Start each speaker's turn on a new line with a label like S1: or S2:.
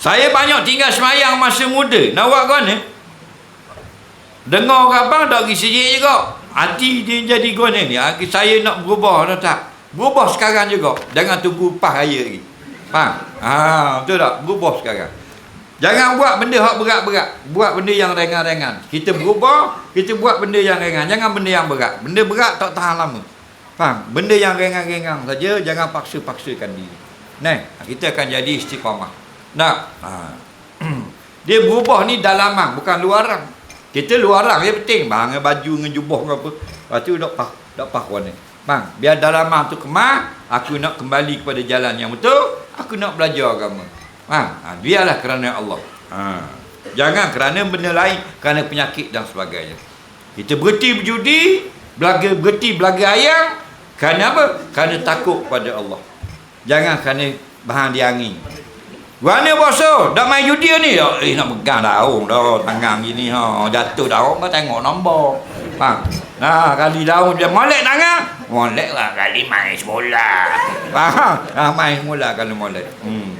S1: Saya banyak tinggal semayang masa muda. Nak buat ke mana? Dengar orang abang tak pergi sejik juga. Hati dia jadi guna ni. Ha, Saya nak berubah dah tak? Berubah sekarang juga. Jangan tunggu pas raya lagi. Faham? Ha, betul tak? Berubah sekarang. Jangan buat benda hak berat-berat. Buat benda yang ringan-ringan. Kita berubah, kita buat benda yang ringan. Jangan benda yang berat. Benda berat tak tahan lama. Faham? Benda yang ringan-ringan saja, jangan paksa-paksakan diri. Nah, kita akan jadi istiqamah. Nak? Ha. Dia berubah ni dalaman, bukan luaran. Kita luaran dia penting. Bang, baju dengan jubah apa. Lepas tu dok pah, dok pah warna. Bang, biar dalaman tu kemah, aku nak kembali kepada jalan yang betul, aku nak belajar agama. Ha, ha biarlah kerana Allah. Ha. Jangan kerana benda lain, kerana penyakit dan sebagainya. Kita berhenti berjudi, belaga berhenti belaga ayam, kerana apa? Kerana takut pada Allah. Jangan kerana bahan diangin. Mana bosok? Dah main judi ni? Eh nak pegang daun dah tangan gini ha. Jatuh daun kau tengok nombor. Faham? Nah, kali daun dia molek tangan. Molek lah kali main bola. Faham? Ah main bola kalau molek. Hmm.